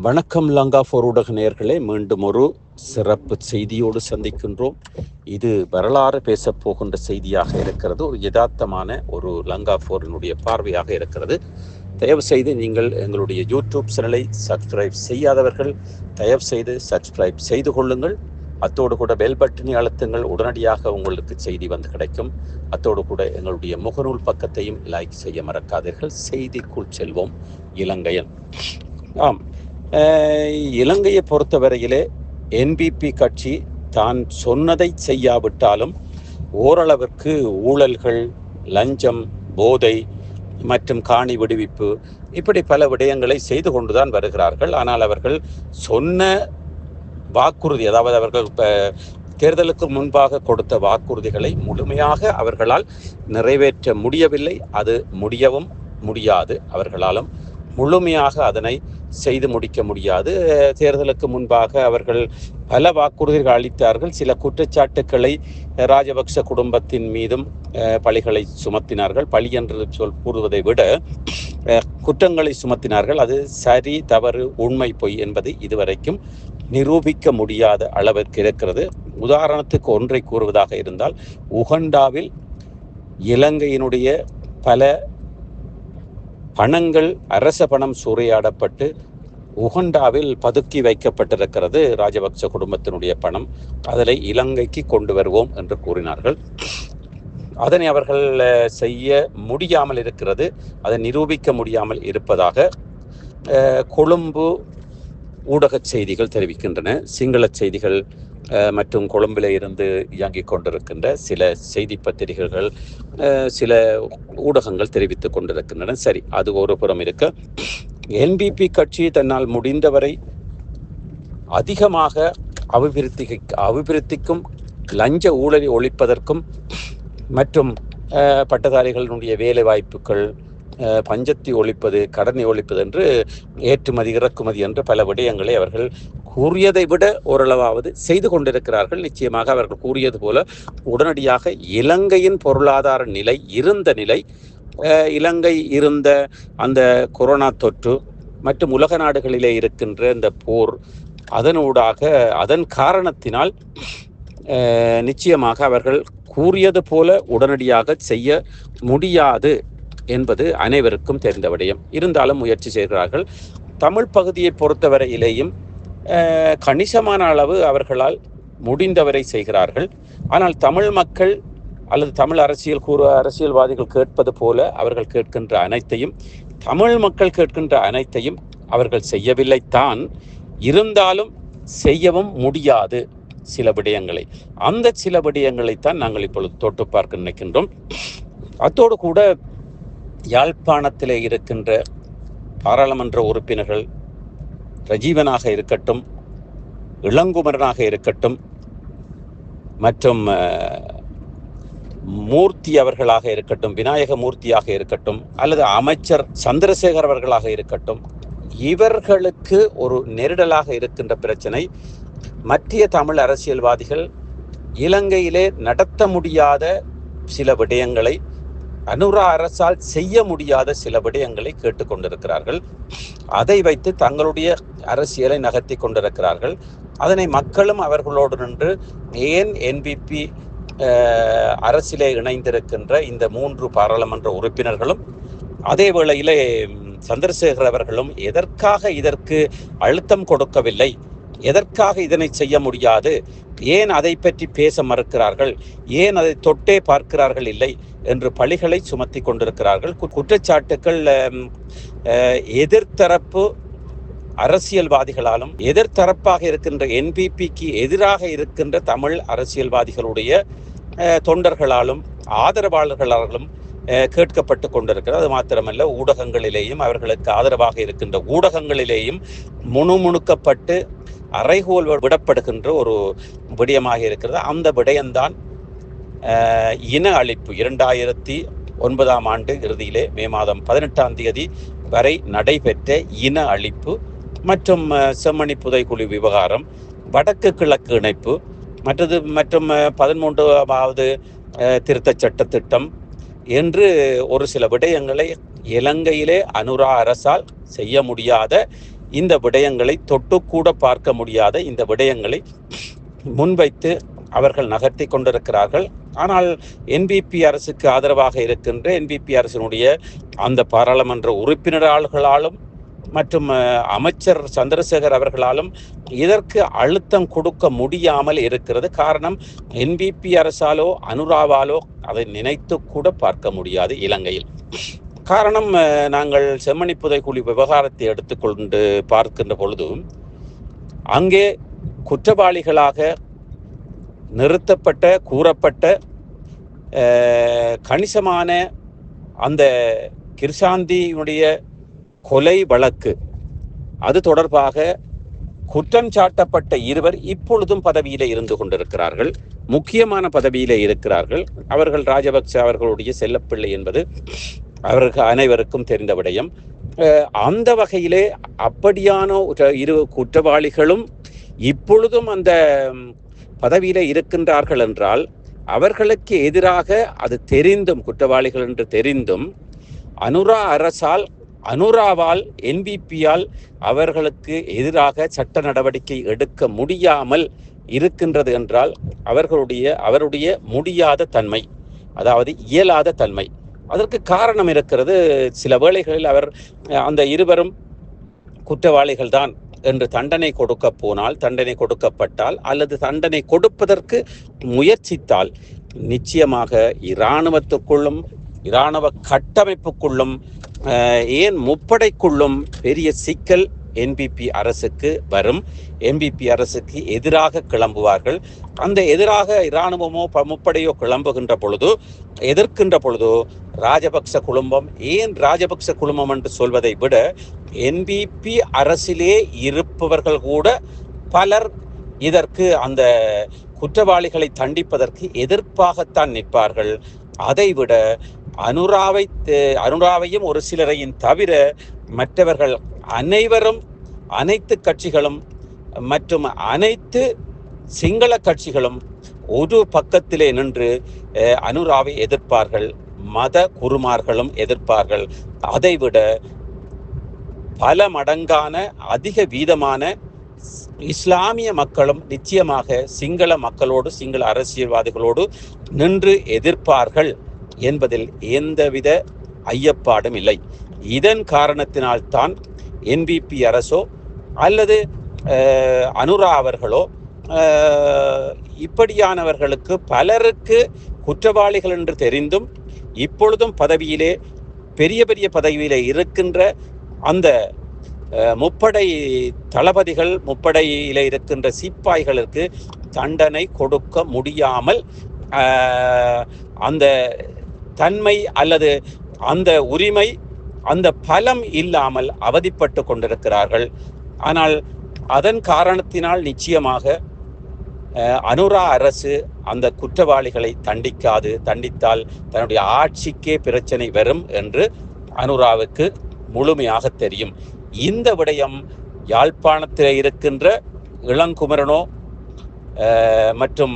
வணக்கம் லங்கா ஃபோர் ஊடக மீண்டும் ஒரு சிறப்பு செய்தியோடு சந்திக்கின்றோம். இது வரலாறு பேசப் போகின்ற செய்தியாக இருக்கிறது. ஒரு யதார்த்தமான ஒரு லங்கா ஃபோரினுடைய பார்வையாக இருக்கிறது. தயவு செய்து நீங்கள் எங்களுடைய யூடியூப் சேனலை சப்ஸ்கிரைப் செய்யாதவர்கள் தயவு செய்து சப்ஸ்கிரைப் செய்து கொள்ளுங்கள். அத்தோடு கூட பெல் பட்டனை அழுத்துங்கள். உடனடியாக உங்களுக்கு செய்தி வந்து கிடைக்கும். அத்தோடு கூட எங்களுடைய முகநூல் பக்கத்தையும் லைக் செய்ய மறக்காதீர்கள். செய்திக்குள் செல்வோம் இலங்கையன். ஆம். இலங்கையை பொறுத்தவரையிலே என்பிபி கட்சி தான் சொன்னதை செய்யாவிட்டாலும் ஓரளவிற்கு ஊழல்கள் லஞ்சம் போதை மற்றும் காணி விடுவிப்பு இப்படி பல விடயங்களை செய்து கொண்டுதான் வருகிறார்கள். ஆனால் அவர்கள் சொன்ன வாக்குறுதி அதாவது அவர்கள் தேர்தலுக்கு முன்பாக கொடுத்த வாக்குறுதிகளை முழுமையாக அவர்களால் நிறைவேற்ற முடியவில்லை. அது முடியவும் முடியாது அவர்களாலும். முழுமையாக அதனை செய்து முடிக்க முடியாது. தேர்தலுக்கு முன்பாக அவர்கள் பல வாக்குறுதிகள் அளித்தார்கள். சில குற்றச்சாட்டுக்களை ராஜபக்ச குடும்பத்தின் மீதும் பழிகளை சுமத்தினார்கள். பழி என்று சொல் கூறுவதை விட குற்றங்களை சுமத்தினார்கள். அது சரி தவறு உண்மை பொய் என்பது இதுவரைக்கும் நிரூபிக்க முடியாத அளவிற்கு இருக்கிறது. உதாரணத்துக்கு ஒன்றை கூறுவதாக இருந்தால் உகண்டாவில் இலங்கையினுடைய பல பணங்கள் அரச பணம் சூறையாடப்பட்டு உகண்டாவில் பதுக்கி வைக்கப்பட்டிருக்கிறது ராஜபக்ச குடும்பத்தினுடைய பணம். அதனை இலங்கைக்கு கொண்டு வருவோம் என்று கூறினார்கள். அதனை அவர்கள் செய்ய முடியாமல் இருக்கிறது. அதை நிரூபிக்க முடியாமல் இருப்பதாக கொழும்பு ஊடக செய்திகள் தெரிவிக்கின்றன. சிங்கள செய்திகள் மற்றும் கொழும்பில் இருந்து இயங்கிக் கொண்டிருக்கின்ற சில செய்தி பத்திரிகைகள் சில ஊடகங்கள் தெரிவித்துக் கொண்டிருக்கின்றன. சரி அது ஒரு புறம் இருக்க. என்பிபி கட்சி தன்னால் முடிந்தவரை அதிகமாக அபிவிருத்தி அபிவிருத்திக்கும் லஞ்ச ஊழலை ஒழிப்பதற்கும் மற்றும் பட்டதாரிகளினுடைய வேலை வாய்ப்புகள் பஞ்சத்தை ஒழிப்பது கடனை ஒழிப்பது என்று ஏற்றுமதி இறக்குமதி என்று பல விடயங்களை அவர்கள் கூறியதை விட ஓரளவாவது செய்து கொண்டிருக்கிறார்கள். நிச்சயமாக அவர்கள் கூறியது போல உடனடியாக இலங்கையின் பொருளாதார நிலை இருந்த நிலை இலங்கை இருந்த அந்த கொரோனா தொற்று மற்றும் உலக நாடுகளிலே இருக்கின்ற இந்த போர் அதனூடாக அதன் காரணத்தினால் நிச்சயமாக அவர்கள் கூறியது போல உடனடியாக செய்ய முடியாது என்பது அனைவருக்கும் தெரிந்த விடயம். இருந்தாலும் முயற்சி செய்கிறார்கள். தமிழ் பகுதியை பொறுத்தவரையிலேயும் கணிசமான அளவு அவர்களால் முடிந்தவரை செய்கிறார்கள். ஆனால் தமிழ் மக்கள் அல்லது தமிழ் அரசியல் கூறு அரசியல்வாதிகள் கேட்பது போல அவர்கள் கேட்கின்ற அனைத்தையும் தமிழ் மக்கள் கேட்கின்ற அனைத்தையும் அவர்கள் செய்யவில்லை தான் இருந்தாலும் செய்யவும் முடியாது சில விடயங்களை. அந்த சில விடயங்களைத்தான் நாங்கள் இப்பொழுது தொட்டு பார்க்க நினைக்கின்றோம். அத்தோடு கூட யாழ்ப்பாணத்தில் இருக்கின்ற பாராளுமன்ற உறுப்பினர்கள் ரஜீவனாக இருக்கட்டும் இளங்குமரனாக இருக்கட்டும் மற்றும் மூர்த்தி அவர்களாக இருக்கட்டும் விநாயக மூர்த்தியாக இருக்கட்டும் அல்லது அமைச்சர் சந்திரசேகர் அவர்களாக இருக்கட்டும் இவர்களுக்கு ஒரு நெருடலாக இருக்கின்ற பிரச்சனை. மத்திய தமிழ் அரசியல்வாதிகள் இலங்கையிலே நடத்த முடியாத சில விடயங்களை அனுரா அரசால் செய்ய முடியாத சில விடயங்களை கேட்டுக்கொண்டிருக்கிறார்கள். அதை வைத்து தங்களுடைய அரசியலை நகர்த்தி கொண்டிருக்கிறார்கள். அதனை மக்களும் அவர்களோடு நின்று ஏன் என்பிபி அரசிலே இணைந்திருக்கின்ற இந்த மூன்று பாராளுமன்ற உறுப்பினர்களும் அதே வேளையிலே சந்திரசேகர் அவர்களும் எதற்காக இதற்கு அழுத்தம் கொடுக்கவில்லை? எதற்காக இதனை செய்ய முடியாது? ஏன் அதை பற்றி பேச மறுக்கிறார்கள்? ஏன் அதை தொட்டே பார்க்கிறார்கள் இல்லை என்று பழிகளை சுமத்தி கொண்டிருக்கிறார்கள். கு- குற்றச்சாட்டுக்கள் எதிர்த்தரப்பு அரசியல்வாதிகளாலும் எதிர்த்தரப்பாக இருக்கின்ற என்பிபிக்கு எதிராக இருக்கின்ற தமிழ் அரசியல்வாதிகளுடைய தொண்டர்களாலும் ஆதரவாளர்களாலும் கேட்கப்பட்டு கொண்டிருக்கிறது. அது மாத்திரமல்ல ஊடகங்களிலேயும் அவர்களுக்கு ஆதரவாக இருக்கின்ற ஊடகங்களிலேயும் முணுமுணுக்கப்பட்டு அறைகோல் விடப்படுகின்ற ஒரு விடயமாக இருக்கிறது. அந்த விடயம்தான் இன அழிப்பு. இரண்டாயிரத்தி ஒன்பதாம் ஆண்டு இறுதியிலே மே மாதம் பதினெட்டாம் தேதி வரை நடைபெற்ற இன அழிப்பு மற்றும் செம்மணி புதைக்குழி விவகாரம் வடக்கு கிழக்கு இணைப்பு மற்றது மற்றும் பதிமூன்றாவது திருத்தச் சட்ட திட்டம் என்று ஒரு சில விடயங்களை இலங்கையிலே அனுரா அரசால் செய்ய முடியாத இந்த விடயங்களை தொட்டுக்கூட பார்க்க முடியாத இந்த விடயங்களை முன்வைத்து அவர்கள் நகர்த்தி கொண்டிருக்கிறார்கள். ஆனால் என்பிபி அரசுக்கு ஆதரவாக இருக்கின்ற என்பிபி அரசினுடைய அந்த பாராளுமன்ற உறுப்பினர்களாலும் மற்றும் அமைச்சர் சந்திரசேகர் அவர்களாலும் இதற்கு அழுத்தம் கொடுக்க முடியாமல் இருக்கிறது. காரணம் என்பிபி அரசாலோ அனுராவாலோ அதை நினைத்து கூட பார்க்க முடியாது இலங்கையில். காரணம் நாங்கள் செம்மணி புதைக்குழி விவகாரத்தை எடுத்துக்கொண்டு பார்க்கின்ற பொழுது அங்கே குற்றவாளிகளாக நிறுத்தப்பட்ட கூறப்பட்ட கணிசமான அந்த கிருஷாந்தியினுடைய கொலை வழக்கு. அது தொடர்பாக குற்றம் சாட்டப்பட்ட இருவர் இப்பொழுதும் பதவியில் இருந்து கொண்டிருக்கிறார்கள். முக்கியமான பதவியில் இருக்கிறார்கள். அவர்கள் ராஜபக்ச அவர்களுடைய செல்லப்பிள்ளை என்பது அவர்கள் அனைவருக்கும் தெரிந்த விடயம். அந்த வகையிலே அப்படியான இரு குற்றவாளிகளும் இப்பொழுதும் அந்த பதவியில் இருக்கின்றார்கள் என்றால் அவர்களுக்கு எதிராக அது தெரிந்தும் குற்றவாளிகள் என்று தெரிந்தும் அனுரா அரசால் அனுராவால் என்பிபியால் அவர்களுக்கு எதிராக சட்ட நடவடிக்கை எடுக்க முடியாமல் இருக்கின்றது என்றால் அவர்களுடைய அவருடைய முடியாத தன்மை அதாவது இயலாத தன்மை அதற்கு காரணம் இருக்கிறது சில வேளைகளில் அவர் அந்த இருவரும் குற்றவாளிகள் தான் என்று தண்டனை கொடுக்க போனால் தண்டனை கொடுக்கப்பட்டால் அல்லது தண்டனை கொடுப்பதற்கு முயற்சித்தால் நிச்சயமாக இராணுவத்துக்குள்ளும் இராணுவ கட்டமைப்புக்குள்ளும் ஏன் முப்படைக்குள்ளும் பெரிய சிக்கல் என்பிபி அரசுக்கு வரும். என்பிபி அரசுக்கு எதிராக கிளம்புவார்கள். அந்த எதிராக இராணுவமோ ப- முப்படையோ கிளம்புகின்ற பொழுது எதிர்க்கின்ற பொழுது ராஜபக்ச குடும்பம் ஏன் ராஜபக்ச குடும்பம் என்று சொல்வதை விட என்பிபி அரசிலே இருப்பவர்கள் கூட பலர் இதற்கு அந்த குற்றவாளிகளை தண்டிப்பதற்கு எதிர்ப்பாகத்தான் நிற்பார்கள். அதைவிட அனுராவை அனுராவையும் ஒரு சிலரையும் தவிர மற்றவர்கள் அனைவரும் அனைத்து கட்சிகளும் மற்றும் அனைத்து சிங்கள கட்சிகளும் ஒரு பக்கத்திலே நின்று அனுராவை எதிர்ப்பார்கள் மத குருமார்களும் எதிர்ப்பார்கள். அதைவிட பல மடங்கான அதிக வீதமான இஸ்லாமிய மக்களும் நிச்சயமாக சிங்கள மக்களோடு சிங்கள அரசியல்வாதிகளோடு நின்று எதிர்ப்பார்கள் என்பதில் எந்தவித ஐயப்பாடும் இல்லை. இதன் காரணத்தினால்தான் என்பிபி அரசோ அல்லது அனுரா அவர்களோ இப்படியானவர்களுக்கு பலருக்கு குற்றவாளிகள் என்று தெரிந்தும் இப்பொழுதும் பதவியிலே பெரிய பெரிய பதவியிலே இருக்கின்ற அந்த முப்படை தளபதிகள் முப்படையில் இருக்கின்ற சிப்பாய்களுக்கு தண்டனை கொடுக்க முடியாமல் அந்த தன்மை அல்லது அந்த உரிமை அந்த பலம் இல்லாமல் அவதிப்பட்டு கொண்டிருக்கிறார்கள். ஆனால் அதன் காரணத்தினால் நிச்சயமாக அனுரா அரசு அந்த குற்றவாளிகளை தண்டிக்காது தண்டித்தால் தன்னுடைய ஆட்சிக்கே பிரச்சனை வரும் என்று அனுராவுக்கு முழுமையாக தெரியும். இந்த விடயம் யாழ்ப்பாணத்தில் இருக்கின்ற இளங்குமரனோ மற்றும்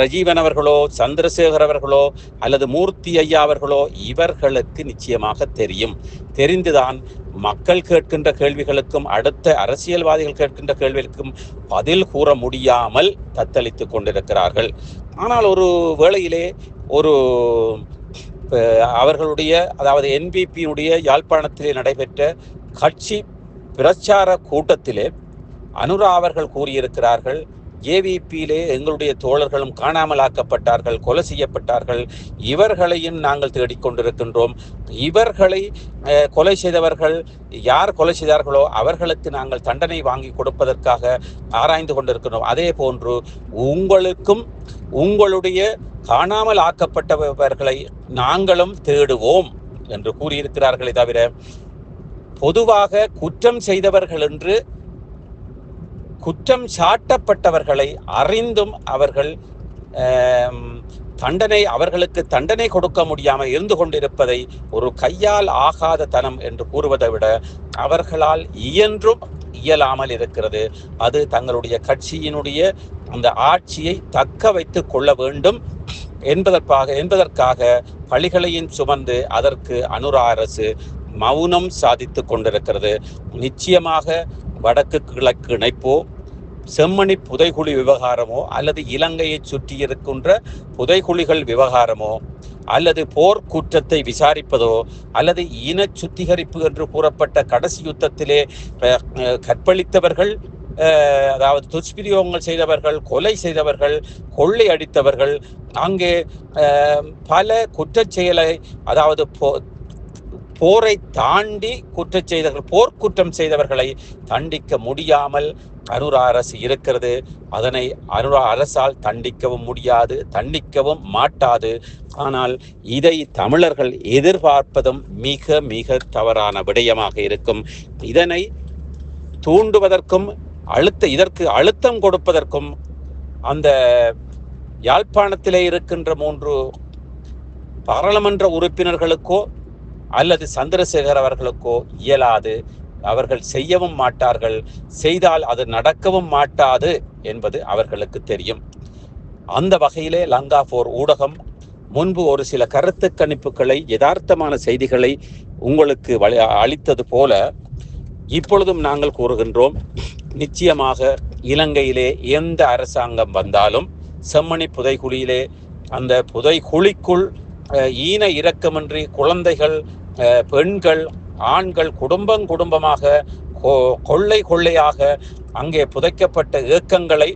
ரஜீவன் அவர்களோ சந்திரசேகர் அவர்களோ அல்லது மூர்த்தி ஐயா அவர்களோ இவர்களுக்கு நிச்சயமாக தெரியும். தெரிந்துதான் மக்கள் கேட்கின்ற கேள்விகளுக்கும் அடுத்த அரசியல்வாதிகள் கேட்கின்ற கேள்விகளுக்கும் பதில் கூற முடியாமல் தத்தளித்து கொண்டிருக்கிறார்கள். ஆனால் ஒரு வேளையிலே ஒரு அவர்களுடைய அதாவது என்பிபியினுடைய யாழ்ப்பாணத்திலே நடைபெற்ற கட்சி பிரச்சார கூட்டத்திலே அனுரா அவர்கள் கூறியிருக்கிறார்கள் ஏவிபியிலே எங்களுடைய தோழர்களும் காணாமலாக்கப்பட்டார்கள் கொலை செய்யப்பட்டார்கள். இவர்களையும் நாங்கள் தேடிக்கொண்டிருக்கின்றோம் இவர்களை கொலை செய்தவர்கள் யார் கொலை செய்தார்களோ அவர்களுக்கு நாங்கள் தண்டனை வாங்கி கொடுப்பதற்காக ஆராய்ந்து கொண்டிருக்கிறோம். அதே போன்று உங்களுக்கும் உங்களுடைய காணாமல் ஆக்கப்பட்டவர்களை நாங்களும் தேடுவோம் என்று கூறியிருக்கிறார்களே தவிர பொதுவாக குற்றம் செய்தவர்கள் என்று குற்றம் சாட்டப்பட்டவர்களை அறிந்தும் அவர்கள் தண்டனை அவர்களுக்கு தண்டனை கொடுக்க முடியாமல் இருந்து கொண்டிருப்பதை ஒரு கையால் ஆகாத தனம் என்று கூறுவதை விட அவர்களால் இயன்றும் இயலாமல் இருக்கிறது. அது தங்களுடைய கட்சியினுடைய அந்த ஆட்சியை தக்க வைத்துக் கொள்ள வேண்டும் என்பதற்காக என்பதற்காக பழிகளையும் சுமந்து அதற்கு அனுரா அரசு மௌனம் சாதித்து கொண்டிருக்கிறது. நிச்சயமாக வடக்கு கிழக்கு இணைப்போ செம்மணி புதைகுழி விவகாரமோ அல்லது இலங்கையை சுற்றி இருக்கின்ற புதைகுழிகள் விவகாரமோ அல்லது போர் குற்றத்தை விசாரிப்பதோ அல்லது இன சுத்திகரிப்பு என்று கூறப்பட்ட கடைசி யுத்தத்திலே கற்பழித்தவர்கள் அதாவது துஷ்பிரயோகங்கள் செய்தவர்கள் கொலை செய்தவர்கள் கொள்ளை அடித்தவர்கள் அங்கே பல குற்றச்செயலை அதாவது போ- போரை தாண்டி குற்றச் செய்தவர்கள் போர்க்குற்றம் செய்தவர்களை தண்டிக்க முடியாமல் அனுரா அரசு இருக்கிறது. அதனை அனுரா அரசால் தண்டிக்கவும் முடியாது தண்டிக்கவும் மாட்டாது. ஆனால் இதை தமிழர்கள் எதிர்பார்ப்பதும் மிக மிக தவறான விடயமாக இருக்கும். இதனை தூண்டுவதற்கும் அழுத்த இதற்கு அழுத்தம் கொடுப்பதற்கும் அந்த யாழ்ப்பாணத்திலே இருக்கின்ற மூன்று பாராளுமன்ற உறுப்பினர்களுக்கோ அல்லது சந்திரசேகர் அவர்களுக்கோ இயலாது. அவர்கள் செய்யவும் மாட்டார்கள். செய்தால் அது நடக்கவும் மாட்டாது என்பது அவர்களுக்கு தெரியும். அந்த வகையிலே லங்கா போர் ஊடகம் முன்பு ஒரு சில கருத்து கணிப்புகளை யதார்த்தமான செய்திகளை உங்களுக்கு வழி அளித்தது போல இப்பொழுதும் நாங்கள் கூறுகின்றோம். நிச்சயமாக இலங்கையிலே எந்த அரசாங்கம் வந்தாலும் செம்மணி புதைகுழியிலே அந்த புதைகுழிக்குள் ஈன இரக்கமின்றி குழந்தைகள் பெண்கள் ஆண்கள் குடும்பம் குடும்பமாக கொ- கொள்ளை கொள்ளையாக அங்கே புதைக்கப்பட்ட ஏக்கங்களை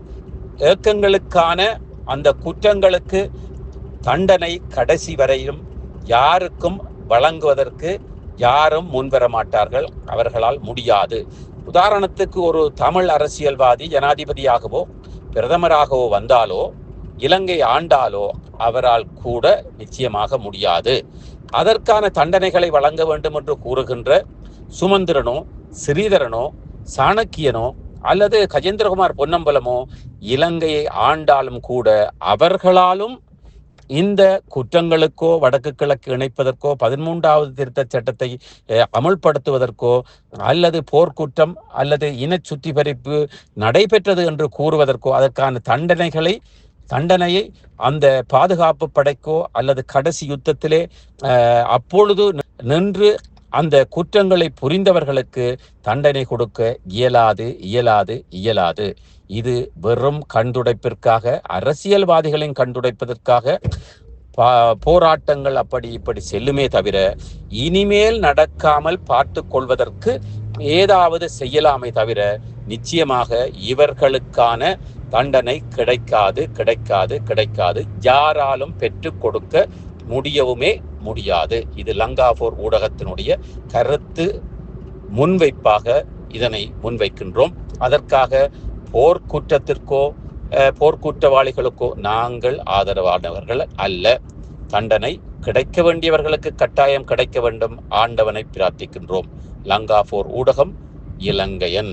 ஏக்கங்களுக்கான அந்த குற்றங்களுக்கு தண்டனை கடைசி வரையும் யாருக்கும் வழங்குவதற்கு யாரும் முன்வர மாட்டார்கள். அவர்களால் முடியாது. உதாரணத்துக்கு ஒரு தமிழ் அரசியல்வாதி ஜனாதிபதியாகவோ பிரதமராகவோ வந்தாலோ இலங்கை ஆண்டாலோ அவரால் கூட நிச்சயமாக முடியாது. அதற்கான தண்டனைகளை வழங்க வேண்டும் என்று கூறுகின்ற சுமந்திரனோ ஸ்ரீதரனோ சாணக்கியனோ அல்லது கஜேந்திரகுமார் பொன்னம்பலமோ இலங்கையை ஆண்டாலும் கூட அவர்களாலும் இந்த குற்றங்களுக்கோ வடக்கு கிழக்கு இணைப்பதற்கோ பதிமூன்றாவது திருத்தச் சட்டத்தை அமல்படுத்துவதற்கோ அல்லது போர்க்குற்றம் அல்லது இன சுத்திகரிப்பு நடைபெற்றது என்று கூறுவதற்கோ அதற்கான தண்டனைகளை தண்டனையை அந்த பாதுகாப்பு படைக்கோ அல்லது கடைசி யுத்தத்திலே அப்பொழுது நின்று அந்த குற்றங்களை புரிந்தவர்களுக்கு தண்டனை கொடுக்க இயலாது இயலாது இயலாது. இது வெறும் கண்டுடைப்பிற்காக அரசியல்வாதிகளின் கண்டுடைப்பதற்காக பா- போராட்டங்கள் அப்படி இப்படி செல்லுமே தவிர இனிமேல் நடக்காமல் பார்த்து கொள்வதற்கு ஏதாவது செய்யலாமே தவிர நிச்சயமாக இவர்களுக்கான தண்டனை கிடைக்காது கிடைக்காது கிடைக்காது. யாராலும் பெற்று கொடுக்க முடியவுமே முடியாது. இது லங்காபோர் ஊடகத்தினுடைய கருத்து முன்வைப்பாக இதனை முன்வைக்கின்றோம். அதற்காக போர்க்குற்றத்திற்கோ போர்க்குற்றவாளிகளுக்கோ நாங்கள் ஆதரவானவர்கள் அல்ல. தண்டனை கிடைக்க வேண்டியவர்களுக்கு கட்டாயம் கிடைக்க வேண்டும். ஆண்டவனை பிரார்த்திக்கின்றோம். லங்காபோர் ஊடகம் இலங்கையன்.